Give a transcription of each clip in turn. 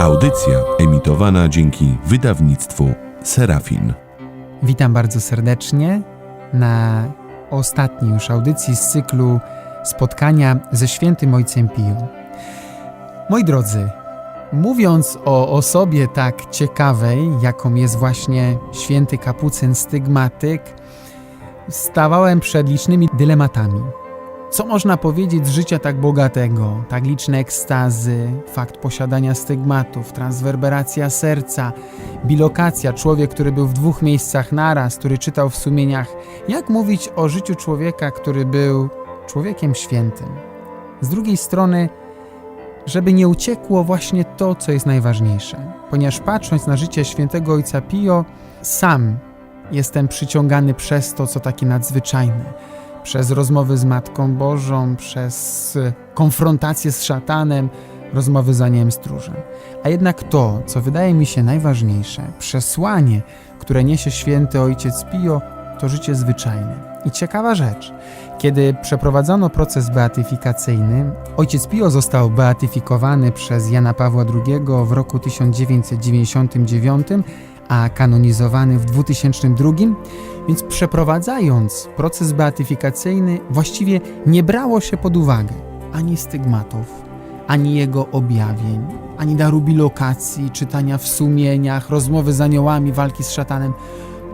Audycja emitowana dzięki wydawnictwu Serafin. Witam bardzo serdecznie na ostatniej już audycji z cyklu spotkania ze świętym Ojcem Pio. Moi drodzy, mówiąc o osobie tak ciekawej, jaką jest właśnie święty kapucyn stygmatyk, stawałem przed licznymi dylematami. Co można powiedzieć z życia tak bogatego? Tak liczne ekstazy, fakt posiadania stygmatów, transwerberacja serca, bilokacja, człowiek, który był w dwóch miejscach naraz, który czytał w sumieniach. Jak mówić o życiu człowieka, który był człowiekiem świętym? Z drugiej strony, żeby nie uciekło właśnie to, co jest najważniejsze. Ponieważ patrząc na życie świętego ojca Pio, sam jestem przyciągany przez to, co takie nadzwyczajne przez rozmowy z Matką Bożą, przez konfrontację z szatanem, rozmowy z Aniem Stróżem. A jednak to, co wydaje mi się najważniejsze, przesłanie, które niesie święty ojciec Pio, to życie zwyczajne. I ciekawa rzecz, kiedy przeprowadzono proces beatyfikacyjny, ojciec Pio został beatyfikowany przez Jana Pawła II w roku 1999, a kanonizowany w 2002, więc przeprowadzając proces beatyfikacyjny, właściwie nie brało się pod uwagę ani stygmatów, ani jego objawień, ani daru bilokacji, czytania w sumieniach, rozmowy z aniołami, walki z szatanem.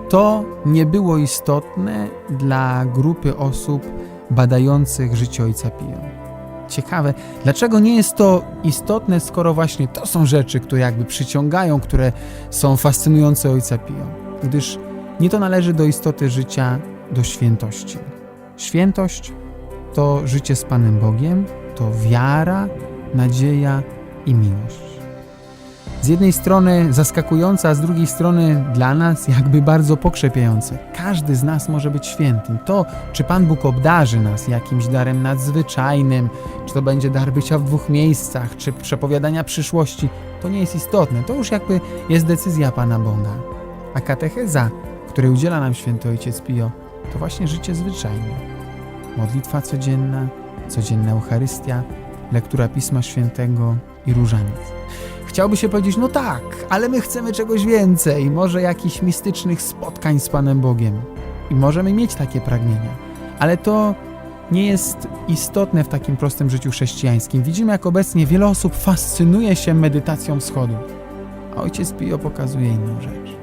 To nie było istotne dla grupy osób badających życie Ojca Pio. Ciekawe, dlaczego nie jest to istotne, skoro właśnie to są rzeczy, które jakby przyciągają, które są fascynujące Ojca Pio? Gdyż nie to należy do istoty życia, do świętości. Świętość to życie z Panem Bogiem, to wiara, nadzieja i miłość. Z jednej strony zaskakujące, a z drugiej strony dla nas jakby bardzo pokrzepiające. Każdy z nas może być świętym. To, czy Pan Bóg obdarzy nas jakimś darem nadzwyczajnym, czy to będzie dar bycia w dwóch miejscach, czy przepowiadania przyszłości, to nie jest istotne. To już jakby jest decyzja Pana Boga. A katecheza, której udziela nam święty Ojciec Pio, to właśnie życie zwyczajne. Modlitwa codzienna, codzienna Eucharystia, lektura Pisma Świętego i różaniec. Chciałby się powiedzieć, no tak, ale my chcemy czegoś więcej, może jakichś mistycznych spotkań z Panem Bogiem. I możemy mieć takie pragnienia. Ale to nie jest istotne w takim prostym życiu chrześcijańskim. Widzimy, jak obecnie wiele osób fascynuje się medytacją wschodu. A ojciec Pio pokazuje inną rzecz,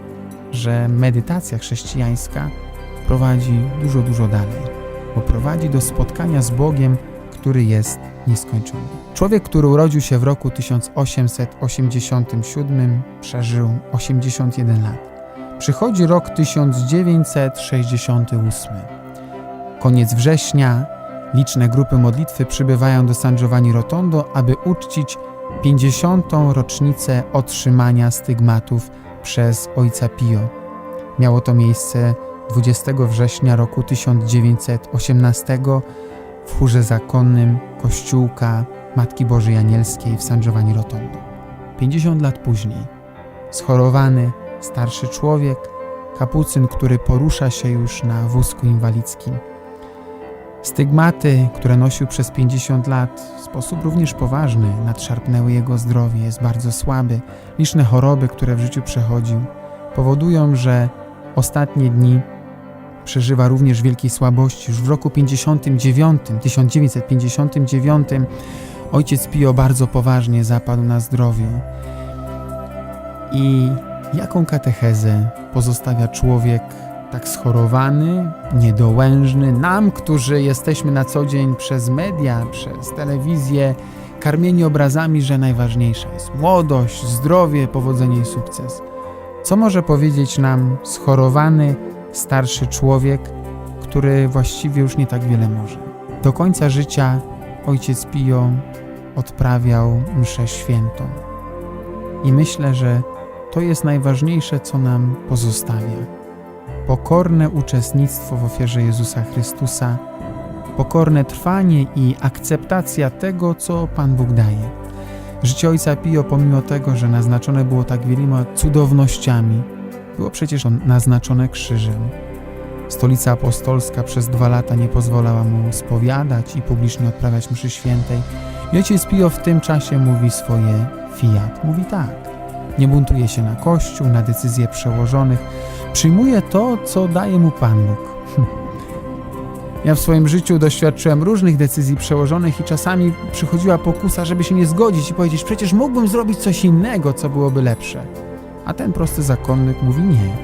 że medytacja chrześcijańska prowadzi dużo, dużo dalej, bo prowadzi do spotkania z Bogiem, który jest nieskończony. Człowiek, który urodził się w roku 1887, przeżył 81 lat. Przychodzi rok 1968. Koniec września liczne grupy modlitwy przybywają do San Giovanni Rotondo, aby uczcić 50. rocznicę otrzymania stygmatów przez ojca Pio. Miało to miejsce 20 września roku 1918 w chórze zakonnym Kościółka Matki Bożej Anielskiej w San Giovanni Rotondo. 50 lat później schorowany, starszy człowiek, kapucyn, który porusza się już na wózku inwalidzkim. Stygmaty, które nosił przez 50 lat, w sposób również poważny nadszarpnęły jego zdrowie, jest bardzo słaby. Liczne choroby, które w życiu przechodził, powodują, że ostatnie dni przeżywa również wielkiej słabości. Już w roku 59, 1959 ojciec Pio bardzo poważnie zapadł na zdrowiu. I jaką katechezę pozostawia człowiek tak schorowany, niedołężny, nam, którzy jesteśmy na co dzień przez media, przez telewizję, karmieni obrazami, że najważniejsza jest młodość, zdrowie, powodzenie i sukces. Co może powiedzieć nam schorowany, starszy człowiek, który właściwie już nie tak wiele może? Do końca życia ojciec Pio odprawiał mszę świętą. I myślę, że to jest najważniejsze, co nam pozostawia. Pokorne uczestnictwo w ofierze Jezusa Chrystusa, pokorne trwanie i akceptacja tego, co Pan Bóg daje. Życie Ojca Pio, pomimo tego, że naznaczone było tak wieloma cudownościami, było przecież naznaczone krzyżem. Stolica Apostolska przez dwa lata nie pozwalała mu spowiadać i publicznie odprawiać mszy świętej. I ojciec Pio w tym czasie mówi swoje Fiat mówi tak. Nie buntuje się na kościół, na decyzje przełożonych. Przyjmuje to, co daje mu Pan Bóg. Ja w swoim życiu doświadczyłem różnych decyzji przełożonych i czasami przychodziła pokusa, żeby się nie zgodzić i powiedzieć, przecież mógłbym zrobić coś innego, co byłoby lepsze. A ten prosty zakonnik mówi nie.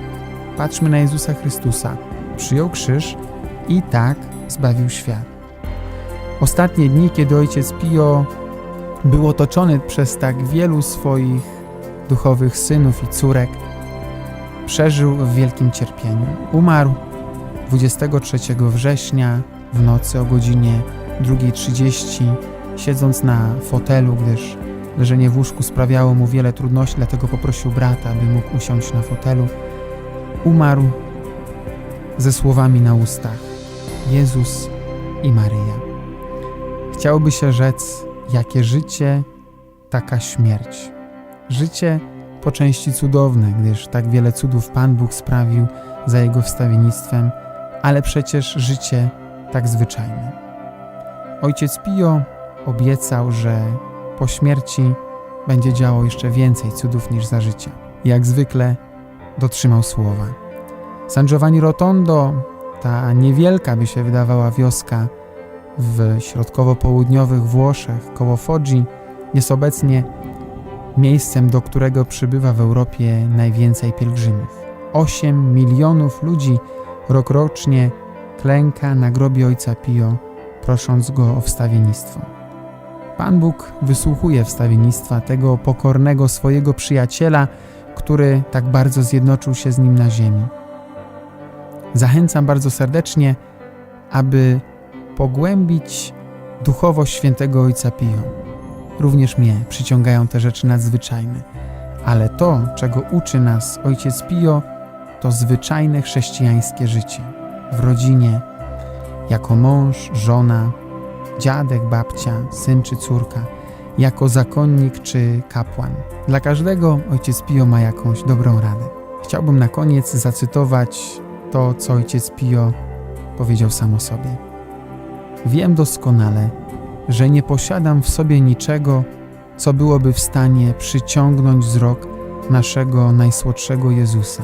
Patrzmy na Jezusa Chrystusa. Przyjął krzyż i tak zbawił świat. Ostatnie dni, kiedy ojciec Pio był otoczony przez tak wielu swoich duchowych synów i córek, przeżył w wielkim cierpieniu. Umarł 23 września w nocy o godzinie 2.30, siedząc na fotelu, gdyż leżenie w łóżku sprawiało mu wiele trudności, dlatego poprosił brata, by mógł usiąść na fotelu. Umarł ze słowami na ustach: Jezus i Maryja. Chciałoby się rzec, jakie życie, taka śmierć. Życie po części cudowne, gdyż tak wiele cudów Pan Bóg sprawił za Jego wstawiennictwem, ale przecież życie tak zwyczajne. Ojciec Pio obiecał, że po śmierci będzie działo jeszcze więcej cudów niż za życia. Jak zwykle dotrzymał słowa. San Giovanni Rotondo, ta niewielka by się wydawała wioska w środkowo-południowych Włoszech, koło Foggi, jest obecnie miejscem, do którego przybywa w Europie najwięcej pielgrzymów. 8 milionów ludzi rokrocznie klęka na grobie ojca Pio, prosząc go o wstawiennictwo. Pan Bóg wysłuchuje wstawiennictwa tego pokornego swojego przyjaciela, który tak bardzo zjednoczył się z nim na ziemi. Zachęcam bardzo serdecznie, aby pogłębić duchowość świętego Ojca Pio. Również mnie przyciągają te rzeczy nadzwyczajne, ale to, czego uczy nas Ojciec Pio, to zwyczajne chrześcijańskie życie w rodzinie, jako mąż, żona, dziadek, babcia, syn czy córka, jako zakonnik czy kapłan. Dla każdego Ojciec Pio ma jakąś dobrą radę. Chciałbym na koniec zacytować to, co Ojciec Pio powiedział sam o sobie. Wiem doskonale, że nie posiadam w sobie niczego, co byłoby w stanie przyciągnąć wzrok naszego najsłodszego Jezusa.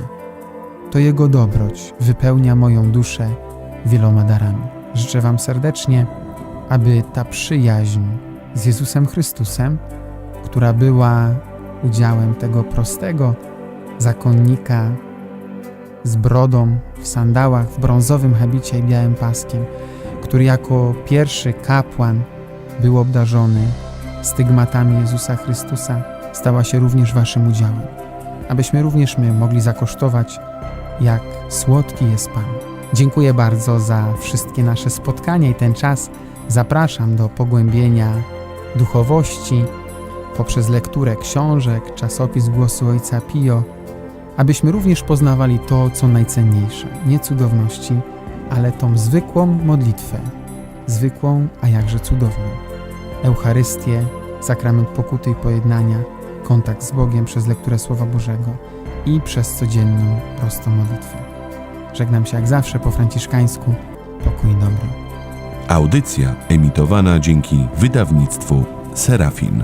To Jego dobroć wypełnia moją duszę wieloma darami. Życzę Wam serdecznie, aby ta przyjaźń z Jezusem Chrystusem, która była udziałem tego prostego zakonnika z brodą, w sandałach, w brązowym habicie i białym paskiem, który jako pierwszy kapłan był obdarzony stygmatami Jezusa Chrystusa, stała się również Waszym udziałem, abyśmy również my mogli zakosztować, jak słodki jest Pan. Dziękuję bardzo za wszystkie nasze spotkania i ten czas. Zapraszam do pogłębienia duchowości poprzez lekturę książek, czasopis Głosu Ojca Pio, abyśmy również poznawali to, co najcenniejsze, nie cudowności, ale tą zwykłą modlitwę, zwykłą, a jakże cudowną. Eucharystię, sakrament pokuty i pojednania, kontakt z Bogiem przez lekturę Słowa Bożego i przez codzienną, prostą modlitwę. Żegnam się jak zawsze po franciszkańsku. Pokój i dobro. Audycja emitowana dzięki wydawnictwu Serafin.